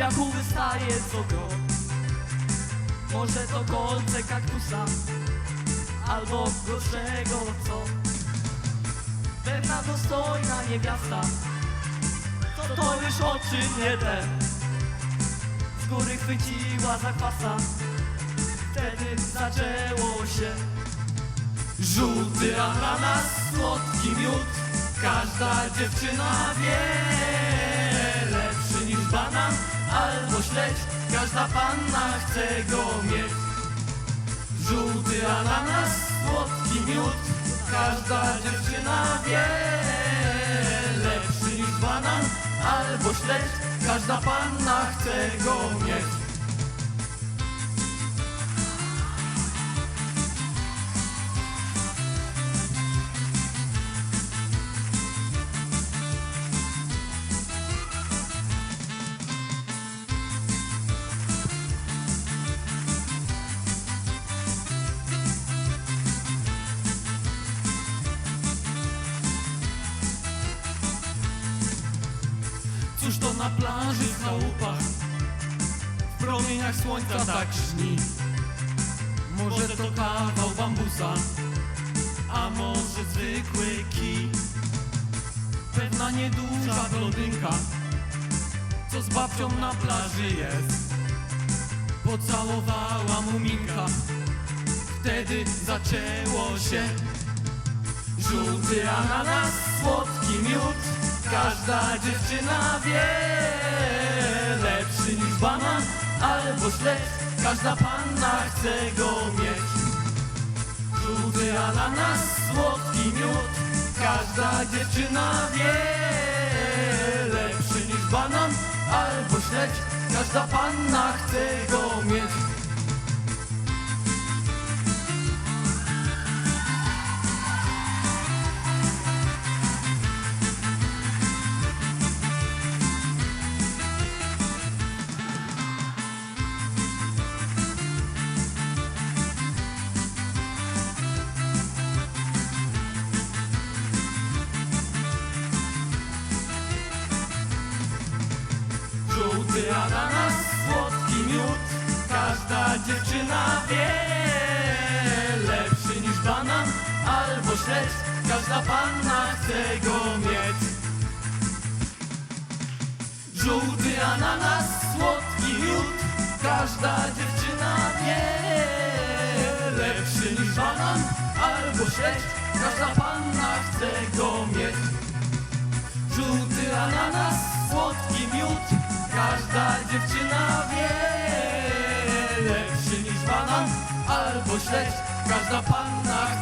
kwiatu wystaje co krok Może to kolce kaktusa Albo gorszego co? Pewna dostojna niewiasta To to już oczy nie te. Z góry chwyciła za kwasa Wtedy zaczęło się. Żółty ananas, słodki miód Każda dziewczyna wie albo śledź Każda panna chce go mieć. Żółty ananas, słodki miód Każda dziewczyna wie. Lepszy niż banan albo śledź Każda panna chce go mieć Cóż to na plaży w chałupach. W promieniach słońca tak żni. Może to kawał bambusa A może zwykły kij. Pewna nieduża blondynka Co z babcią na plaży jest. Pocałowała muminka. Wtedy zaczęło się Żółty ananas, miód Każda dziewczyna wie Lepszy niż banan albo śledź Każda panna chce go mieć. Żółty ananas, słodki miód. Każda dziewczyna wie Lepszy niż banan albo śledź. Każda panna chce Żółty ananas, słodki miód Każda dziewczyna wie. Lepszy niż banan albo śledź Każda panna chce go mieć. Żółty ananas, słodki miód Każda dziewczyna wie. Lepszy niż banan albo śledź Każda panna chce go mieć. Żółty ananas, słodki miód Każda dziewczyna wie Lepszy niż banan albo śledź. Każda panna